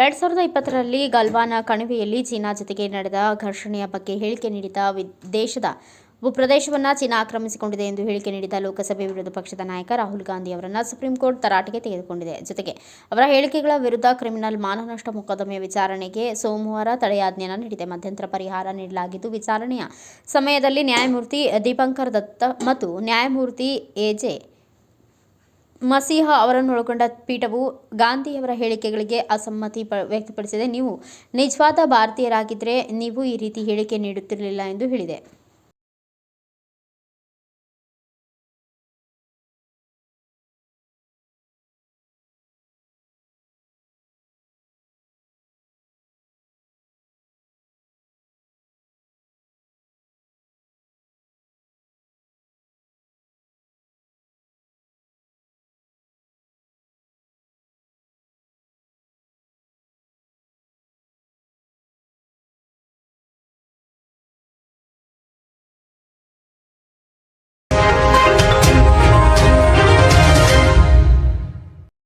ಎರಡ್ ಸಾವಿರದ ಇಪ್ಪತ್ತರಲ್ಲಿ ಗಲ್ವಾನ ಕಣಿವೆಯಲ್ಲಿ ಚೀನಾ ಜೊತೆಗೆ ನಡೆದ ಘರ್ಷಣೆಯ ಬಗ್ಗೆ ಹೇಳಿಕೆ ನೀಡಿದ ದೇಶದ ಭೂಪ್ರದೇಶವನ್ನು ಚೀನಾ ಆಕ್ರಮಿಸಿಕೊಂಡಿದೆ ಎಂದು ಹೇಳಿಕೆ ನೀಡಿದ ಲೋಕಸಭೆ ವಿರೋಧ ಪಕ್ಷದ ನಾಯಕ ರಾಹುಲ್ ಗಾಂಧಿ ಅವರನ್ನು ಸುಪ್ರೀಂ ಕೋರ್ಟ್ ತರಾಟೆಗೆ ತೆಗೆದುಕೊಂಡಿದೆ. ಜೊತೆಗೆ ಅವರ ಹೇಳಿಕೆಗಳ ವಿರುದ್ಧ ಕ್ರಿಮಿನಲ್ ಮಾನನಷ್ಟ ಮೊಕದ್ದಮೆ ವಿಚಾರಣೆಗೆ ಸೋಮವಾರ ತಡೆಯಾಜ್ಞೆಯನ್ನು ನೀಡಿದೆ. ಮಧ್ಯಂತರ ಪರಿಹಾರ ನೀಡಲಾಗಿದ್ದು, ವಿಚಾರಣೆಯ ಸಮಯದಲ್ಲಿ ನ್ಯಾಯಮೂರ್ತಿ ದೀಪಂಕರ್ ದತ್ತ ಮತ್ತು ನ್ಯಾಯಮೂರ್ತಿ ಎಜೆ ಮಸೀಹ ಅವರನ್ನೊಳಗೊಂಡ ಪೀಠವು ಗಾಂಧಿಯವರ ಹೇಳಿಕೆಗಳಿಗೆ ಅಸಮ್ಮತಿ ವ್ಯಕ್ತಪಡಿಸಿದೆ. ನೀವು ನಿಜವಾದ ಭಾರತೀಯರಾಗಿದ್ದರೆ ನೀವು ಈ ರೀತಿ ಹೇಳಿಕೆ ನೀಡುತ್ತಿರಲಿಲ್ಲ ಎಂದು ಹೇಳಿದೆ.